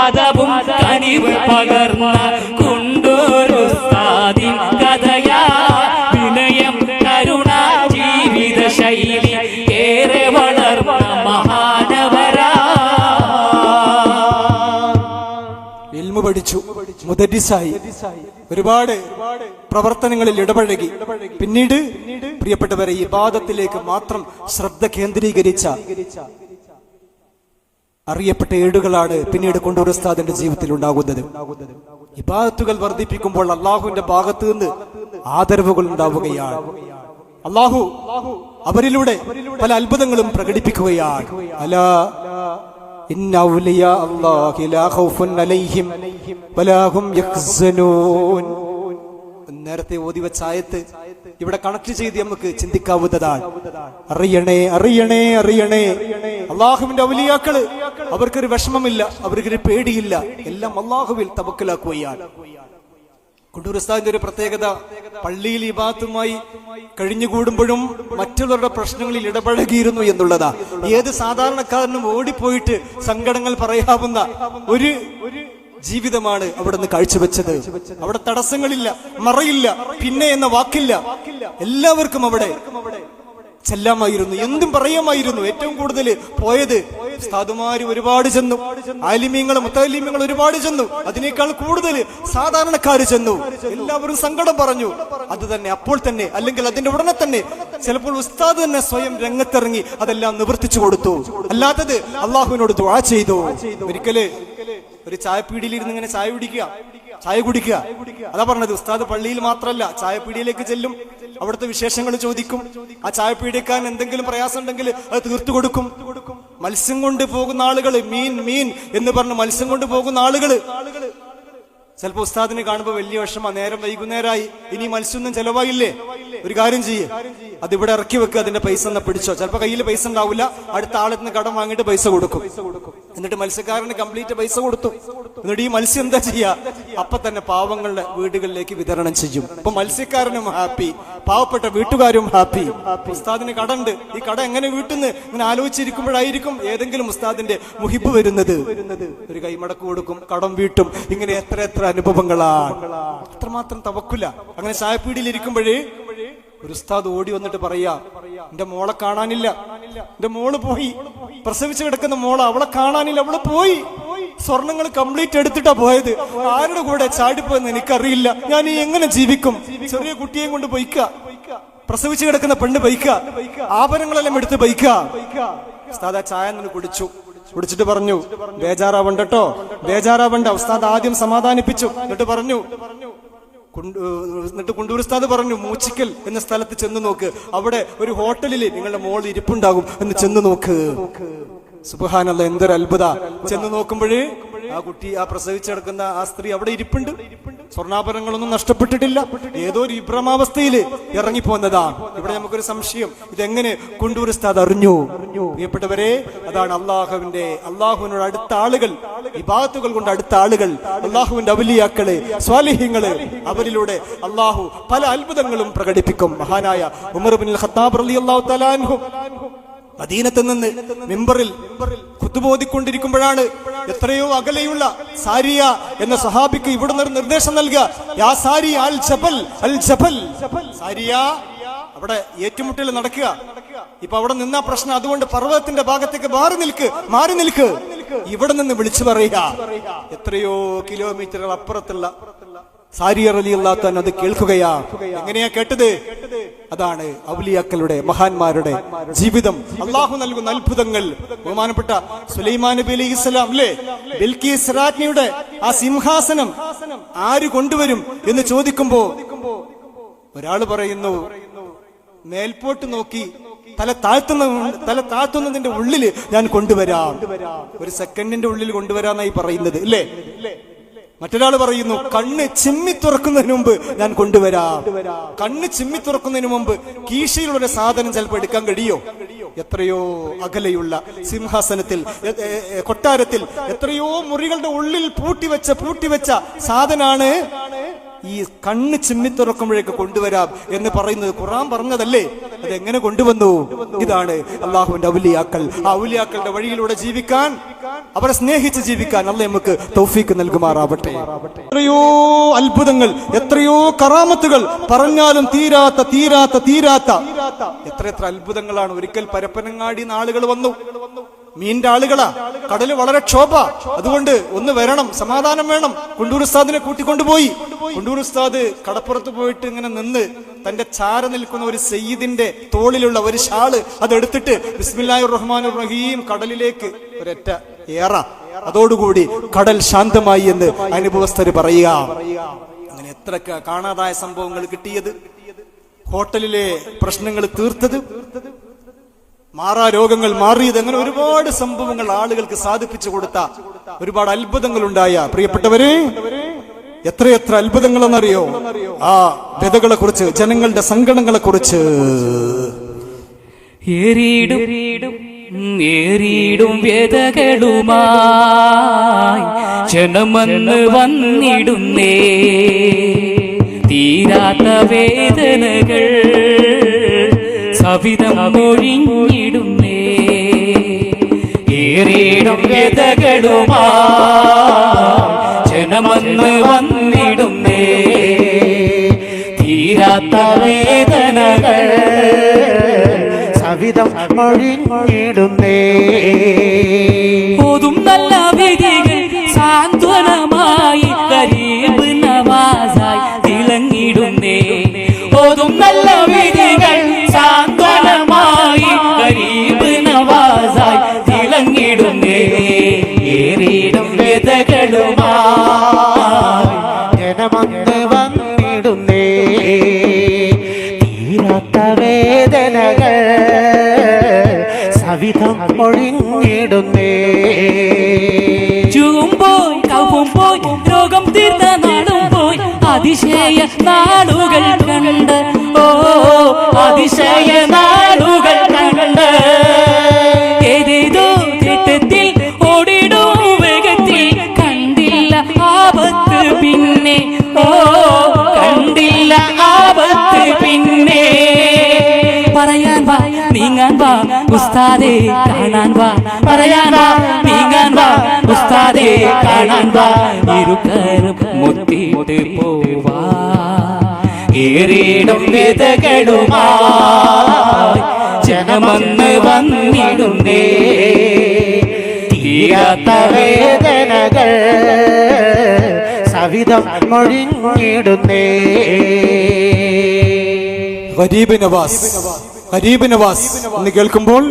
അതവും കനിവ് പകർന്ന കുണ്ടൂരുസ്താദിൻ കഥയാ. വിനയം കരുണ ജീവിത ശൈലി ഏറെ വളർന്ന മഹാനവരാ. പഠിച്ചു മുദരിസായി. ഒരുപാട് പ്രവർത്തനങ്ങളിൽ ഇടപഴകി. പിന്നീട് പ്രിയപ്പെട്ടവരെ ഈ പാദത്തിലേക്ക് മാത്രം ശ്രദ്ധ കേന്ദ്രീകരിച്ച അറിയപ്പെട്ട ഏടുകളാണ് പിന്നീട് കൊണ്ടൂർ ഉസ്താദിന്റെ ജീവിതത്തിൽ ഉണ്ടാകുന്നത്. ഇബാദത്തുകൾ വർദ്ധിപ്പിക്കുമ്പോൾ അള്ളാഹുവിന്റെ ഭാഗത്ത് നിന്ന് ആദരവുകൾ ഉണ്ടാവുകയാണ്. അള്ളാഹു അവരിലൂടെ പല അത്ഭുതങ്ങളും പ്രകടിപ്പിക്കുകയാണ്. അലാ ലാ ഖൗഫുൻ അലൈഹിം വലാഹും യഹ്സനൂൻ. നേരത്തെ ഓതി വെച്ച ആയത്ത് ഇവിടെ കണക്ട് ചെയ്ത് നമുക്ക് ചിന്തിക്കാവുന്നതാണ്. അറിയണേ അറിയണേ അറിയണേ. അള്ളാഹുവിന്റെ ഔലിയാക്കൾ അവർക്കൊരു വിഷമമില്ല അവർക്കൊരു പേടിയില്ല. എല്ലാം അള്ളാഹുവിൽ തവക്കലാക്കുകയാണ്. കുണ്ടൂർ ഒരു പ്രത്യേകത പള്ളിയിൽ ഇബാത്തുമായി കഴിഞ്ഞുകൂടുമ്പോഴും മറ്റുള്ളവരുടെ പ്രശ്നങ്ങളിൽ ഇടപഴകിയിരുന്നു എന്നുള്ളതാ ഏത് സാധാരണക്കാരനും ഓടിപ്പോയിട്ട് സങ്കടങ്ങൾ പറയാവുന്ന ഒരു ജീവിതമാണ് അവിടെ നിന്ന് കാഴ്ചവെച്ചത്. അവിടെ തടസ്സങ്ങളില്ല മറയില്ല പിന്നെ എന്ന വാക്കില്ല. എല്ലാവർക്കും അവിടെ ചെല്ലാമായിരുന്നു എന്തും പറയാമായിരുന്നു. ഏറ്റവും കൂടുതൽ പോയത് സാധുമാര് ഒരുപാട് ചെന്നു. ആലിമ്യങ്ങൾ മുത്തലിമ്യങ്ങൾ ഒരുപാട് ചെന്നു. അതിനേക്കാൾ കൂടുതൽ സാധാരണക്കാര് ചെന്നു. എല്ലാവരും സങ്കടം പറഞ്ഞു. അത് തന്നെ അപ്പോൾ തന്നെ അല്ലെങ്കിൽ അതിന്റെ ഉടനെ തന്നെ ചിലപ്പോൾ ഉസ്താദ് തന്നെ സ്വയം രംഗത്തിറങ്ങി അതെല്ലാം നിവർത്തിച്ചു കൊടുത്തു. അല്ലാത്തത് അള്ളാഹുവിനോട് ദുആ ചെയ്തു. ഒരിക്കൽ ഒരു ചായപ്പീടിയിൽ ഇരുന്ന് ഇങ്ങനെ ചായ കുടിക്കുക ചായ കുടിക്കുക. അതാ പറഞ്ഞത് ഉസ്താദ് പള്ളിയിൽ മാത്രമല്ല ചായപ്പീടിയിലേക്ക് ചെല്ലും. അവിടുത്തെ വിശേഷങ്ങൾ ചോദിക്കും. ആ ചായപ്പീടിക്കാൻ എന്തെങ്കിലും പ്രയാസം ഉണ്ടെങ്കിൽ അത് തീർത്തു കൊടുക്കും. മത്സ്യം കൊണ്ട് പോകുന്ന ആളുകൾ മീൻ മീൻ എന്ന് പറഞ്ഞ് മത്സ്യം കൊണ്ട് പോകുന്ന ആളുകൾ ചിലപ്പോ ഉസ്താദിനെ കാണുമ്പോൾ വലിയ വിഷമ നേരം വൈകുന്നേരമായി. ഇനി മത്സ്യമൊന്നും ചെലവായില്ലേ? ഒരു കാര്യം ചെയ്യേ. അത് ഇവിടെ ഇറക്കി വെക്കുക അതിന്റെ പൈസ എന്നാ പിടിച്ചോ. ചിലപ്പോ കയ്യിൽ പൈസ ഉണ്ടാവില്ല അടുത്ത ആളിൽ നിന്ന് കടം വാങ്ങിയിട്ട് പൈസ കൊടുക്കും. എന്നിട്ട് മത്സ്യക്കാരന് കംപ്ലീറ്റ് പൈസ കൊടുത്തു. എന്നിട്ട് ഈ മത്സ്യം എന്താ ചെയ്യാ? അപ്പൊ തന്നെ പാവങ്ങളുടെ വീടുകളിലേക്ക് വിതരണം ചെയ്യും. അപ്പൊ മത്സ്യക്കാരനും ഹാപ്പി പാവപ്പെട്ട വീട്ടുകാരും ഹാപ്പി ഉസ്താദിന് കടണ്ട്. ഈ കട എങ്ങനെ വീട്ടുന്ന്? ഇങ്ങനെ ആലോചിച്ചിരിക്കുമ്പോഴായിരിക്കും ഏതെങ്കിലും ഉസ്താദിന്റെ മുഹിബ് വരുന്നത്. ഒരു കൈമടക്ക് കൊടുക്കും കടം വീട്ടും. ഇങ്ങനെ എത്ര എത്ര അനുഭവങ്ങളാണ്. അത്രമാത്രം തവക്കില്ല അങ്ങനെ ചായപ്പീടിയിൽ ഇരിക്കുമ്പോഴേ ഒരു ഉസ്താദ് ഓടി വന്നിട്ട് പറയാ എന്റെ മോളെ കാണാനില്ല. എന്റെ മോൾ പോയി. പ്രസവിച്ചു കിടക്കുന്ന മോൾ അവളെ കാണാനില്ല. അവൾ പോയി. സ്വർണങ്ങൾ കംപ്ലീറ്റ് എടുത്തിട്ടാ പോയത്. ആരുടെ കൂടെ ചാടിപ്പോയെന്ന് എനിക്കറിയില്ല. ഞാൻ ഈ എങ്ങനെ ജീവിക്കും? ചെറിയ കുട്ടിയെയും കൊണ്ട് പൊയ്ക്ക. പ്രസവിച്ചു കിടക്കുന്ന പെണ്ണ് പൈക്ക ആഭരണങ്ങളെല്ലാം എടുത്ത് പൈക്ക ഉസ്താദ് ചായ കുടിച്ചു. കുടിച്ചിട്ട് പറഞ്ഞു ബേജാറാവണ്ടട്ടോ ബേജാറാവണ്ട. ഉസ്താദ് ആദ്യം സമാധാനിപ്പിച്ചു. എന്നിട്ട് പറഞ്ഞു എന്നിട്ട് കുണ്ടൂർ പറഞ്ഞു മൂച്ചിക്കൽ എന്ന സ്ഥലത്ത് ചെന്ന് നോക്ക്. അവിടെ ഒരു ഹോട്ടലിൽ നിങ്ങളുടെ മോൾ ഇരിപ്പുണ്ടാകും എന്ന് ചെന്ന് നോക്ക്. സുബഹാനല്ല എന്തൊരു അത്ഭുത ചെന്ന് നോക്കുമ്പോഴേ ആ കുട്ടി ആ പ്രസവിച്ചെടുക്കുന്ന ആ സ്ത്രീ അവിടെ ഇരിപ്പുണ്ട്. സ്വർണാഭരണങ്ങളൊന്നും നഷ്ടപ്പെട്ടിട്ടില്ല. ഏതോ ഒരു വിഭ്രമാവസ്ഥയിൽ ഇറങ്ങിപ്പോന്നതാ. ഇവിടെ നമുക്കൊരു സംശയം. ഇതെങ്ങനെ കുണ്ടൂർ ഉസ്താദ് അറിഞ്ഞു? പ്രിയപ്പെട്ടവരെ അതാണ് അള്ളാഹുവിന്റെ അള്ളാഹുവിനോട് അടുത്ത ആളുകൾ വിഭാഗത്തുകൾ കൊണ്ട് അടുത്ത ആളുകൾ അള്ളാഹുവിന്റെ അവലിയാക്കൾ സ്വാലിഹ്യങ്ങൾ അവരിലൂടെ അള്ളാഹു പല അത്ഭുതങ്ങളും പ്രകടിപ്പിക്കും. മഹാനായ ഉമർ ബിൻ ഖത്താബ് നിന്ന് മെമ്പറിൽ കുത്തുബോധിക്കൊണ്ടിരിക്കുമ്പോഴാണ് എത്രയോ അകലെയുള്ള സാരിയ എന്ന സഹാബിക്ക് ഇവിടുന്ന് ഒരു നിർദ്ദേശം നൽകുക. യാ ജബൽ അൽ ജബൽ. സാരിയ അവിടെ ഏറ്റുമുട്ടൽ നടക്കുക. ഇപ്പൊ അവിടെ നിന്ന പ്രശ്നം. അതുകൊണ്ട് പർവതത്തിന്റെ ഭാഗത്തേക്ക് മാറി നിൽക്ക് മാറി നിൽക്ക്. ഇവിടെ നിന്ന് വിളിച്ചു പറയുക. എത്രയോ കിലോമീറ്ററുകൾ അപ്പുറത്തുള്ള സാരിയർ അലി അള്ളാത്താൻ അത് കേൾക്കുകയാ. എങ്ങനെയാ കേട്ടത്? അതാണ് ഔലിയാക്കളുടെ മഹാന്മാരുടെ ജീവിതം. അള്ളാഹു നൽകുന്ന അത്ഭുതങ്ങൾ. ബഹുമാനപ്പെട്ട സുലൈമാൻ നബി അലി ഇസ്ലാം അല്ലേ? ആ സിംഹാസനം ആര് കൊണ്ടുവരും എന്ന് ചോദിക്കുമ്പോ ഒരാൾ പറയുന്നു മേൽപോട്ട് നോക്കി തല താഴ്ത്തുന്ന തല താഴ്ത്തുന്നതിന്റെ ഉള്ളിൽ ഞാൻ കൊണ്ടുവരാം. ഒരു സെക്കൻഡിന്റെ ഉള്ളിൽ കൊണ്ടുവരാന്നായി പറയുന്നത്. അല്ലേ മറ്റൊരാൾ പറയുന്നു കണ്ണ് ചിമ്മി തുറക്കുന്നതിന് മുമ്പ് ഞാൻ കൊണ്ടുവരാം. കണ്ണ് ചിമ്മി തുറക്കുന്നതിന് മുമ്പ് കീശയിലുള്ള ഒരു സാധനം ചിലപ്പോൾ എടുക്കാൻ കഴിയോ? എത്രയോ അകലെയുള്ള സിംഹാസനത്തിൽ കൊട്ടാരത്തിൽ എത്രയോ മുറികളുടെ ഉള്ളിൽ പൂട്ടിവെച്ച പൂട്ടിവെച്ച സാധനാണ് ഈ കണ്ണ് ചിമ്മി തുറക്കുമ്പോഴേക്ക് കൊണ്ടുവരാം എന്ന് പറയുന്നത് ഖുറാൻ പറഞ്ഞതല്ലേ? അത് എങ്ങനെ കൊണ്ടുവന്നു? ഇതാണ് അള്ളാഹുവിന്റെ ഔലിയാക്കൾ. ആ ഔലിയാക്കളുടെ വഴിയിലൂടെ ജീവിക്കാൻ അവരെ സ്നേഹിച്ച് ജീവിക്കാൻ അല്ല നമുക്ക് തൗഫീക്ക് നൽകുമാറാവട്ടെ. എത്രയോ അത്ഭുതങ്ങൾ എത്രയോ കറാമത്തുകൾ പറഞ്ഞാലും തീരാത്ത തീരാത്ത തീരാത്ത. എത്ര എത്ര അത്ഭുതങ്ങളാണ്. ഒരിക്കൽ പരപ്പനങ്ങാടി ആളുകൾ വന്നു. മീന്റെ ആളുകളാ. കടൽ വളരെ ക്ഷോഭ. അതുകൊണ്ട് ഒന്ന് വരണം സമാധാനം വേണം. കുണ്ടൂർ ഉസ്താദിനെ കൂട്ടിക്കൊണ്ടുപോയി. കുണ്ടൂർ ഉസ്താദ് കടപ്പുറത്ത് പോയിട്ട് ഇങ്ങനെ നിന്ന് തന്റെ ചാര നിൽക്കുന്ന ഒരു സയ്യിദിന്റെ തോളിലുള്ള ഒരു ഷാൾ അതെടുത്തിട്ട് ബിസ്മില്ലാഹി റഹ്മാൻ റഹീം കടലിലേക്ക് ഒരൊറ്റ ഏറ. അതോടുകൂടി കടൽ ശാന്തമായി എന്ന് അനുഭവസ്ഥര് പറയുക. അങ്ങനെ എത്ര കാണാതായ സംഭവങ്ങൾ കിട്ടിയത്? ഹോട്ടലിലെ പ്രശ്നങ്ങൾ തീർത്തത്? മാറാ രോഗങ്ങൾ മാറിയത്? അങ്ങനെ ഒരുപാട് സംഭവങ്ങൾ ആളുകൾക്ക് സാധിപ്പിച്ചു കൊടുത്ത ഒരുപാട് അത്ഭുതങ്ങൾ ഉണ്ടായ പ്രിയപ്പെട്ടവരെ എത്രയെത്ര അത്ഭുതങ്ങളെന്നറിയോ? ആ വ്യതകളെ കുറിച്ച് ജനങ്ങളുടെ സങ്കടങ്ങളെ കുറിച്ച് ഏറിയിടും ഏറിയിടും വ്യതകളുമായി ജനമന്ന് വന്നിടുന്നേ. തീരാത്ത വേദനകൾ സവിതം ഒഴിഞ്ഞിടുന്നേ. ഏറിയിടും വ്യതകളുമായി ജനമന്ന് വന്നിടുന്നേ. തീരാത്ത വേദനകൾ സവിധം മൊഴിഞ്ഞിടുന്നേ. വേദനകൾ സവിധം ഒഴിഞ്ഞിടുന്നേ ചൂം പോയി കവും പോയി രോഗം തീർത്ത നാടും പോയി അതിശയ നാടുകൾ കണ്ട്. ഓ അതിശയ നാടുകൾ കണ്ട്. ഉസ്താദെ കാണാൻ വാ. പറയാൻ വാ നീങ്ങാൻ വാ. ഉസ്താദേ കാണാൻ വാ. ഇരു മുത്തിട്ട് പോവാ. ഏറിയിടും വിതകളുമായി ജനമന്ന് വന്നിടുന്നേ. തീരാത്ത വേദനകൾ സവിധം മൊഴിഞ്ഞിടുന്നേ. ഗരീബ് നവാസ്. ഗരീബ് നവാസ് എന്ന് കേൾക്കുമ്പോൾ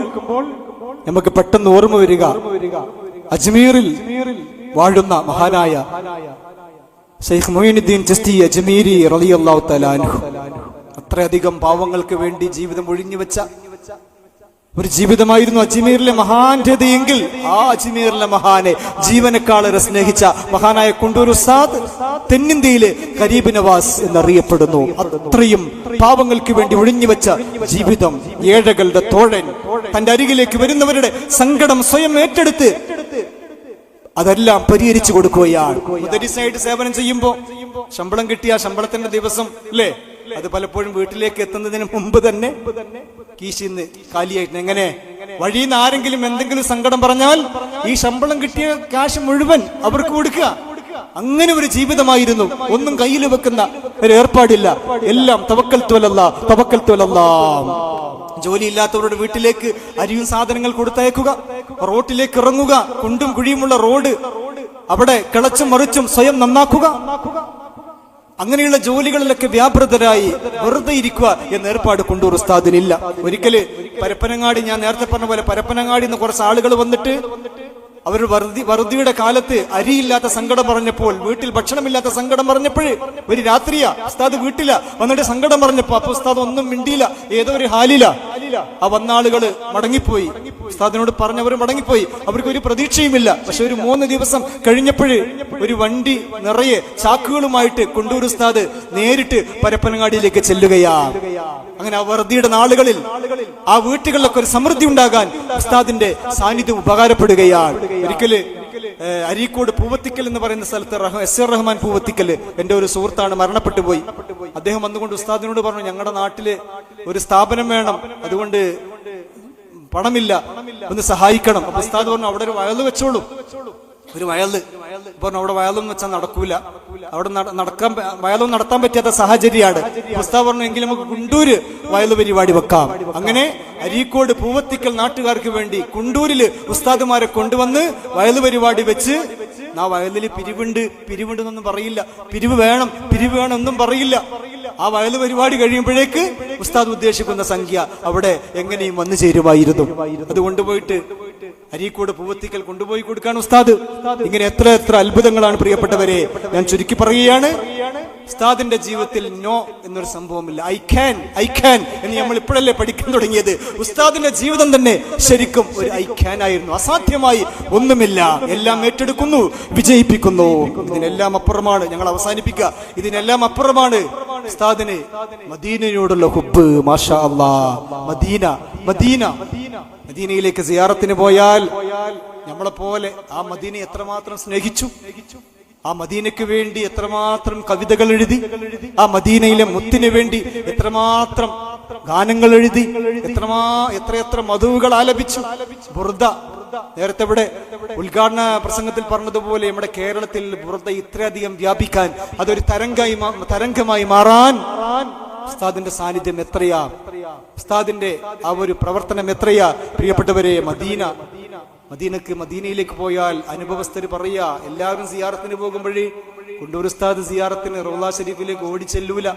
നമുക്ക് പെട്ടെന്ന് ഓർമ്മ വരിക. അജ്മീറിൽ വാഴുന്ന മഹാനായ ഷെയ്ഖ് മൊയ്നുദ്ദീൻ ചിസ്തി അജ്മീരി റളിയല്ലാഹു തആല അത്രയധികം പാവങ്ങൾക്ക് വേണ്ടി ജീവിതം ഒഴിഞ്ഞു വെച്ച ഒരു ജീവിതമായിരുന്നു അജ്മീറിലെ മഹാന്റെതെങ്കിൽ ആ അജ്മീറിലെ മഹാനെ ജീവനക്കാളരെ സ്നേഹിച്ച മഹാനായ കുണ്ടൂർ സാദ് തെന്നിന്ത്യയിലെ കരീബ് നവാസ് എന്നറിയപ്പെടുന്നു. അത്രയും പാവങ്ങൾക്ക് വേണ്ടി ഒഴിഞ്ഞുവെച്ച ജീവിതം ഏഴകളുടെ തോഴൻ തന്റെ അരികിലേക്ക് വരുന്നവരുടെ സങ്കടം സ്വയം ഏറ്റെടുത്ത് അതെല്ലാം പരിഹരിച്ചു കൊടുക്കുകയാണ്. മുദരിസായിട്ട് സേവനം ചെയ്യുമ്പോ ശമ്പളം കിട്ടിയ ശമ്പളത്തിന്റെ ദിവസം അല്ലേ? അത് പലപ്പോഴും വീട്ടിലേക്ക് എത്തുന്നതിന് മുമ്പ് തന്നെ കീശിന്ന് കാലിയായിട്ട്. എങ്ങനെ? വഴിയിൽ നിന്ന് ആരെങ്കിലും എന്തെങ്കിലും സങ്കടം പറഞ്ഞാൽ ഈ ശമ്പളം കിട്ടിയ കാശ് മുഴുവൻ അവർക്ക് കൊടുക്കുക. അങ്ങനെ ഒരു ജീവിതമായിരുന്നു. ഒന്നും കയ്യിൽ വെക്കുന്ന ഒരു ഏർപ്പാടില്ല. എല്ലാം തവക്കൽ തോലല്ല തവക്കൽ തോലല്ല ജോലിയില്ലാത്തവരുടെ വീട്ടിലേക്ക് അരിയും സാധനങ്ങൾ കൊടുത്തയക്കുക റോട്ടിലേക്ക് ഇറങ്ങുക കുണ്ടും കുഴിയുമുള്ള റോഡ് അവിടെ കിളച്ചും മറിച്ചും സ്വയം നന്നാക്കുക. അങ്ങനെയുള്ള ജോലികളിലൊക്കെ വ്യാപൃതരായി വെറുതെ ഇരിക്കുക എന്ന ഏർപ്പാട് കൊണ്ടൂർ ഉസ്താദിനില്ല. ഒരിക്കൽ പരപ്പനങ്ങാടി ഞാൻ നേരത്തെ പറഞ്ഞ പോലെ പരപ്പനങ്ങാടി നിന്ന് കുറച്ച് ആളുകൾ വന്നിട്ട് അവർ വറുതി വറുതിയുടെ കാലത്ത് അരിയില്ലാത്ത സങ്കടം പറഞ്ഞപ്പോൾ വീട്ടിൽ ഭക്ഷണമില്ലാത്ത സങ്കടം പറഞ്ഞപ്പോഴ് ഒരു രാത്രിയാ ഉസ്താദ് വീട്ടില വന്നിട്ട് സങ്കടം പറഞ്ഞപ്പോ അപ്പൊ ഉസ്താദ് ഒന്നും മിണ്ടിയില്ല ഏതോ ഒരു ഹാലില. ആ വന്ന ആളുകൾ മടങ്ങിപ്പോയി. ഉസ്താദിനോട് പറഞ്ഞവർ മടങ്ങിപ്പോയി. അവർക്ക് ഒരു പ്രതീക്ഷയുമില്ല. പക്ഷെ ഒരു മൂന്ന് ദിവസം കഴിഞ്ഞപ്പോഴ് ഒരു വണ്ടി നിറയെ ചാക്കുകളുമായിട്ട് കൊണ്ടൂർ ഉസ്താദ് നേരിട്ട് പരപ്പനങ്ങാടിയിലേക്ക് ചെല്ലുകയാ അങ്ങനെ ആ വറുതിയുടെ നാളുകളിൽ ആ വീട്ടുകളിലൊക്കെ ഒരു സമൃദ്ധി ഉണ്ടാകാൻ ഉസ്താദിന്റെ സാന്നിധ്യം ഉപകാരപ്പെടുകയാണ്. ഒരിക്കൽ അരീക്കോട് പൂവത്തിക്കൽ എന്ന് പറയുന്ന സ്ഥലത്ത് എസ് ആർ റഹ്മാൻ പൂവത്തിക്കൽ എന്റെ ഒരു സുഹൃത്താണ് മരണപ്പെട്ടു പോയി. അദ്ദേഹം വന്നുകൊണ്ട് ഉസ്താദിനോട് പറഞ്ഞു ഞങ്ങളുടെ നാട്ടിൽ ഒരു സ്ഥാപനം വേണം. അതുകൊണ്ട് പണമില്ല. ഒന്ന് സഹായിക്കണം. അപ്പൊ ഉസ്താദ് പറഞ്ഞു അവിടെ ഒരു വയൽ വെച്ചോളൂ. ഒരു വയൽ. പറഞ്ഞു അവിടെ വയലൊന്നും വെച്ചാൽ നടക്കൂല. അവിടെ നടക്കാൻ വയലൊന്നും നടത്താൻ പറ്റാത്ത സാഹചര്യമാണ്. ഉസ്താദ് പറഞ്ഞു എങ്കിൽ നമുക്ക് കുണ്ടൂര് വയൽ പരിപാടി വെക്കാം. അങ്ങനെ അരീക്കോട് പൂവത്തിക്കൽ നാട്ടുകാർക്ക് വേണ്ടി കുണ്ടൂരിൽ ഉസ്താദുമാരെ കൊണ്ടുവന്ന് വയൽ പരിപാടി വെച്ച് ആ വയലിൽ പിരിവുണ്ട്. പിരിവുണ്ട് എന്നൊന്നും പറയില്ല. പിരിവ് വേണം. പിരിവ് വേണം ഒന്നും പറയില്ല. ആ വയൽ പരിപാടി കഴിയുമ്പോഴേക്ക് ഉസ്താദ് ഉദ്ദേശിക്കുന്ന സംഖ്യ അവിടെ എങ്ങനെയും വന്നു ചേരുമായിരുന്നു. അത് കൊണ്ടുപോയിട്ട് അരീക്കോട് പൂവത്തിക്കൽ കൊണ്ടുപോയി കൊടുക്കാൻ ഉസ്താദ്. ഇങ്ങനെ എത്ര എത്ര അത്ഭുതങ്ങളാണ് പ്രിയപ്പെട്ടവരെ. ഞാൻ ചുരുക്കി പറയുകയാണ്. ഉസ്താദിന്റെ ജീവിതത്തിൽ നോ എന്നൊരു സംഭവമില്ല. ഐ ക്യാൻ ഐ ക്യാൻ എന്ന് നമ്മൾ ഇപ്പോഴല്ലേ പഠിക്കാൻ തുടങ്ങിയത്. ഉസ്താദിന്റെ ജീവിതം തന്നെ ശരിക്കും ഒരു ഐ ക്യാൻ ആയിരുന്നു. അസാധ്യമായി ഒന്നുമില്ല. എല്ലാം ഏറ്റെടുക്കുന്നു വിജയിപ്പിക്കുന്നു. ഇതിനെല്ലാം അപ്പുറമാണ് ഞങ്ങൾ അവസാനിപ്പിക്കുക. ഇതിനെല്ലാം അപ്പുറമാണ് ഉസ്താദിന് മദീനയോടുള്ള ഹുബ് മാഷാ മദീന മദീന. മദീനയിലേക്ക് സിയാറത്തിന് പോയാൽ നമ്മളെ പോലെ ആ മദീനെ എത്രമാത്രം സ്നേഹിച്ചു? ആ മദീനയ്ക്ക് വേണ്ടി എത്രമാത്രം കവിതകൾ എഴുതി ആ മദീനയിലെ മുത്തിന് വേണ്ടി എത്രമാത്രം ഗാനങ്ങൾ എഴുതി എത്രമാ എത്രയെത്ര മധുവുകൾ ആലപിച്ചു. ബുർദ നേരത്തെ ഇവിടെ ഉദ്ഘാടന പ്രസംഗത്തിൽ പറഞ്ഞതുപോലെ നമ്മുടെ കേരളത്തിൽ ബുർദ ഇത്രയധികം വ്യാപിക്കാൻ അതൊരു തരംഗമായി തരംഗമായി മാറാൻ ഉസ്താദിന്റെ സാന്നിധ്യം എത്രയാ? ഉസ്താദിന്റെ ആ ഒരു പ്രവർത്തനം എത്രയാ? പ്രിയപ്പെട്ടവരെ മദീന മദീനക്ക് മദീനയിലേക്ക് പോയാൽ അനുഭവസ്ഥർ പറയാ എല്ലാവരും സിയാറത്തിന് പോകുമ്പോഴേ കൊണ്ടൂർ ഉസ്താദ് സിയാറത്തിന് റോളാ ഷരീഫിലേക്ക് ഓടിച്ചെല്ലൂല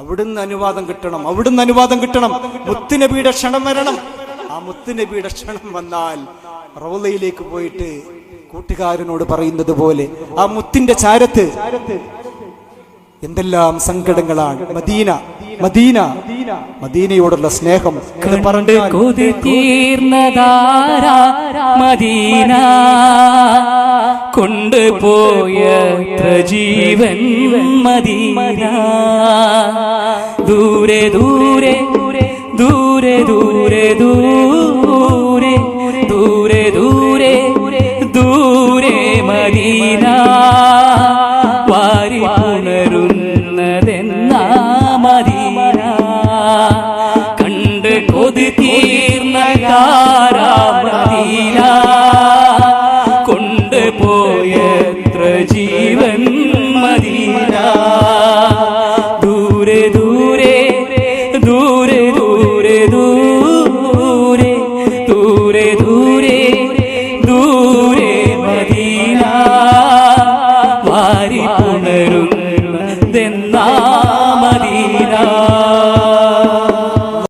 അവിടുന്ന് അനുവാദം കിട്ടണം അവിടുന്ന് അനുവാദം കിട്ടണം. മുത്തുനബിയുടെ ക്ഷണം വരണം. ആ മുത്തുനബിയുടെ ക്ഷണം വന്നാൽ റോളയിലേക്ക് പോയിട്ട് കൂട്ടുകാരനോട് പറയുന്നത് പോലെ ആ മുത്തിന്റെ ചാരത്ത് എന്തെല്ലാം സങ്കടങ്ങളാണ്. Medina Medina. മദീനയോടുള്ള സ്നേഹം പറഞ്ഞാൽ കൊതി തീർന്നതാര മദീന? കൊണ്ടുപോയ ജീവൻ മദീന. ദൂരെ ദൂരെ